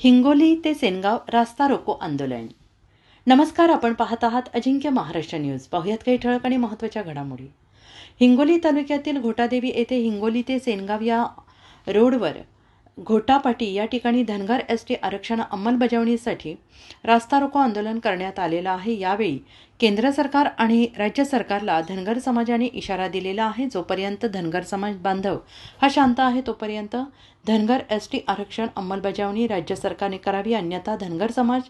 हिंगोली ते सेनगाव रास्ता रोको आंदोलन. नमस्कार आपण पाहत आहात अजिंक्य महाराष्ट्र न्यूज. पाहुयात काही ठळक आणि महत्त्वाच्या घडामोडी. हिंगोली तालुक्यातील घोटादेवी येथे हिंगोली ते सेनगाव या रोडवर घोटापाटी या ठिकाणी धनगर एस टी आरक्षण अंमलबजावणीसाठी रास्ता रोको आंदोलन करण्यात आलेलं आहे. यावेळी केंद्र सरकार आणि राज्य सरकारला धनगर समाजाने इशारा दिलेला आहे. जोपर्यंत धनगर समाज बांधव हा शांत आहे तोपर्यंत धनगर एस टी आरक्षण अंमलबजावणी राज्य सरकारने करावी. अन्यथा धनगर समाज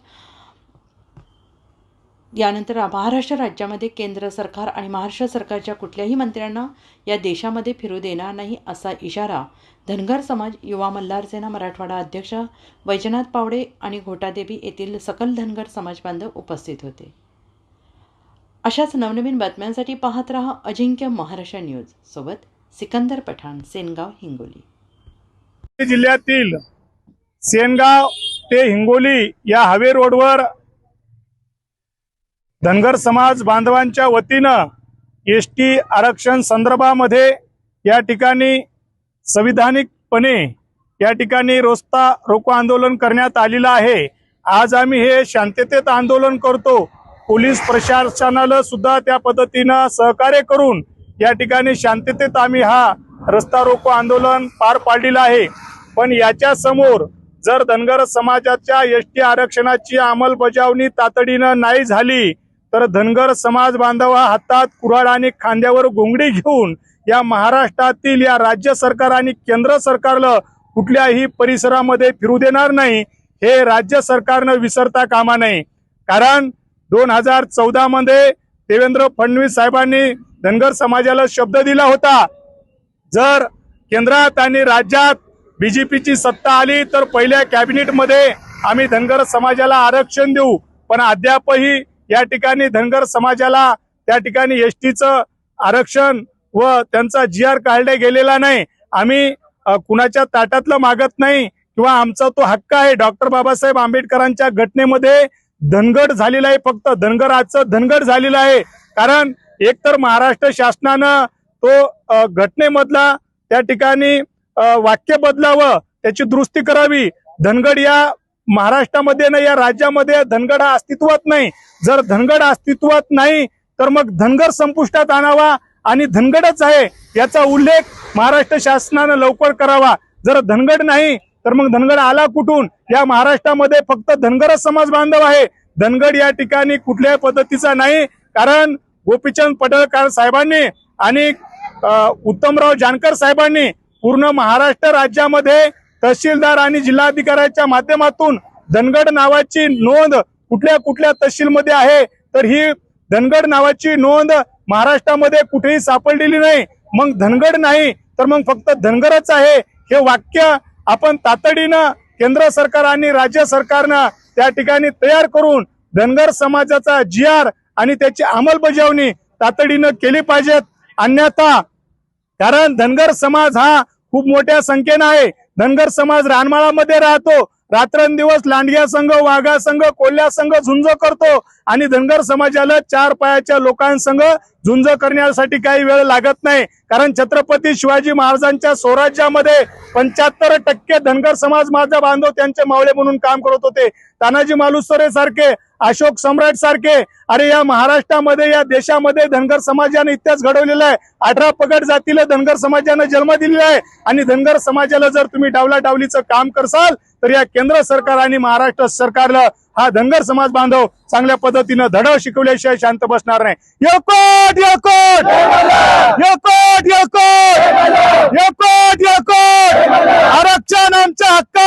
यानंतर महाराष्ट्र राज्यामध्ये केंद्र सरकार आणि महाराष्ट्र सरकारच्या कुठल्याही मंत्र्यांना या देशामध्ये फिरू देणार नाही असा इशारा धनगर समाज युवा मल्हार सेना मराठवाडा अध्यक्ष वैजनाथ पावडे आणि घोटादेवी येथील सकल धनगर समाज बांधव उपस्थित होते. अशाच नवनवीन बातम्यांसाठी पाहत रहा अजिंक्य महाराष्ट्र न्यूज. सोबत सिकंदर पठाण सेनगाव हिंगोली. जिल्ह्यातील सेनगाव ते हिंगोली या हवे रोडवर धनगर समाज बांधवांच्या वतीनं एस टी आरक्षण संदर्भामध्ये या ठिकाणी संविधानिकपणे या ठिकाणी रोस्ता रोको आंदोलन करण्यात आलेलं आहे. आज आम्ही हे शांततेत आंदोलन करतो. पोलीस प्रशासनाला सुद्धा त्या पद्धतीनं सहकार्य करून या ठिकाणी शांततेत आम्ही हा रस्ता रोको आंदोलन पार पाडलेलं आहे. पण याच्या समोर जर धनगर समाजाच्या एस टी आरक्षणाची अंमलबजावणी तातडीनं नाही झाली तर धनगर समाज बांधव हा हातात कुऱ्हाड आणि खांद्यावर घोंगडी घेऊन या महाराष्ट्रातील या राज्य सरकार आणि केंद्र सरकारला कुठल्याही परिसरामध्ये फिरू देणार नाही हे राज्य सरकारनं विसरता कामा नये. कारण दोन हजार चौदा मध्ये देवेंद्र फडणवीस साहेबांनी धनगर समाजाला शब्द दिला होता जर केंद्रात आणि राज्यात बीजेपीची सत्ता आली तर पहिल्या कॅबिनेटमध्ये आम्ही धनगर समाजाला आरक्षण देऊ. पण अद्यापही या ठिकाणी धनगर समाजाला त्या ठिकाणी एस टीचं आरक्षण व त्यांचा जी आर काढला गेलेला नाही. आम्ही कुणाच्या ताटातलं मागत नाही किंवा आमचा तो हक्क आहे. डॉक्टर बाबासाहेब आंबेडकरांच्या घटनेमध्ये धनगड झालेला आहे फक्त. धनगराचं धनगड झालेलं आहे. कारण एकतर महाराष्ट्र शासनानं तो घटनेमधला त्या ठिकाणी वाक्य बदलावं त्याची दुरुस्ती करावी. धनगड या महाराष्ट्रामध्ये ना या राज्यामध्ये धनगड हा अस्तित्वात नाही. जर धनगड अस्तित्वात नाही तर मग धनगर संपुष्टात आणावा आणि धनगडच आहे याचा उल्लेख महाराष्ट्र शासनानं लवकर करावा. जर धनगड नाही तर मग धनगड आला कुठून? या महाराष्ट्रामध्ये फक्त धनगरच समाज बांधव आहे. धनगड या ठिकाणी कुठल्याही पद्धतीचा नाही कारण गोपीचंद पडळकर साहेबांनी आणि उत्तमराव जानकर साहेबांनी पूर्ण महाराष्ट्र राज्यामध्ये तहसीलदार आणि जिल्हाधिकाऱ्याच्या माध्यमातून धनगड नावाची नोंद कुठल्या कुठल्या तहसीलमध्ये आहे? तर ही धनगड नावाची नोंद महाराष्ट्रामध्ये कुठेही सापडलेली नाही. मग धनगड नाही तर मग फक्त धनगरच आहे. हे वाक्य आपण तातडीनं केंद्र सरकार आणि राज्य सरकारनं त्या ठिकाणी तयार करून धनगर समाजाचा जी आर आणि त्याची अंमलबजावणी तातडीनं केली पाहिजेत. अन्यथा कारण धनगर समाज हा खूप मोठ्या संख्येनं आहे. धनगर समाज रानमाळामध्ये राहतो. रात्रंदिवस लांडग्या संघ वाघा संघ कोल्ह्या संघ झुंज करतो. आणि धनगर समाजाला चार पायाच्या लोकांसंग झुंज करण्यासाठी काही वेळ लागत नाही. कारण छत्रपती शिवाजी महाराजांच्या स्वराज्यामध्ये पंच्याहत्तर टक्के धनगर समाज माझा बांधव त्यांचे मावळे म्हणून काम करत होते. तानाजी मालुसरे सारखे अशोक सम्राट सारखे अरे या महाराष्ट्रामध्ये या देशामध्ये धनगर समाजाने इतिहास घडवलेला आहे. अठरा पगड जातीला धनगर समाजानं जन्म दिलेला आहे. आणि धनगर समाजाला जर तुम्ही डावला डावलीचं काम करसाल तर या केंद्र सरकार आणि महाराष्ट्र सरकारला हा धनगर समाज बांधव चांगल्या पद्धतीनं धडा शिकवल्याशिवाय शांत बसणार नाही. यकोट यकोट यकोट यकोट यकोट यकोट आरक्षण आमच्या हक्क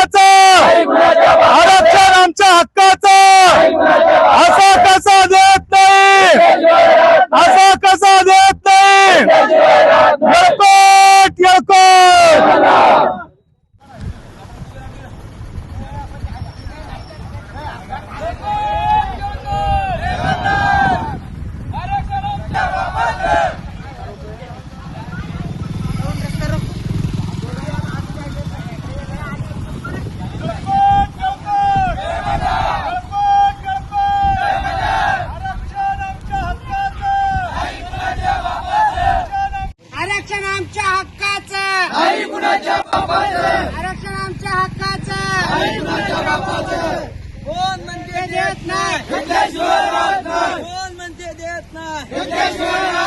Yeah.